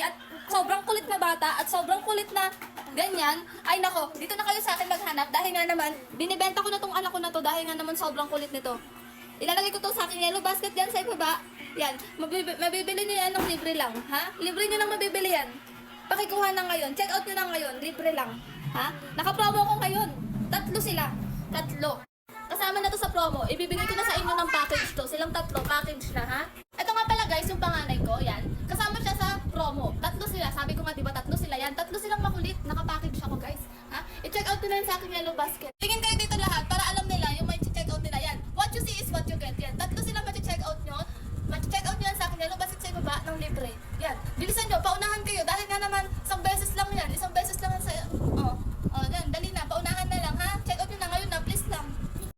at sobrang kulit na bata at sobrang kulit na ganyan, ay nako, dito na kayo sa akin maghanap dahil nga naman, binibenta ko na tong anak ko na to dahil nga naman sobrang kulit nito. Ilalagay ko to sa akin yellow basket yan sa ibaba. Yan, mabibili, mabibili nyo yan ng libre lang, ha? Libre nyo lang mabibili yan. Pakikuha na ngayon, check out nyo na ngayon, libre lang. Ha? Naka-promo ko ngayon. Tatlo sila. Tatlo. Kasama na to sa promo. Ibibigay ko na sa inyo ng package to. Silang tatlo, package na ha. sabi na sa akin yellow basket. Tingin kayo dito lahat para alam nila yung may check out nila yan. What you see is what you get yan. Tatlo sila ma-check out nyo. Ma-check out nyo yan sa akin yellow basket sa ibaba ng libre.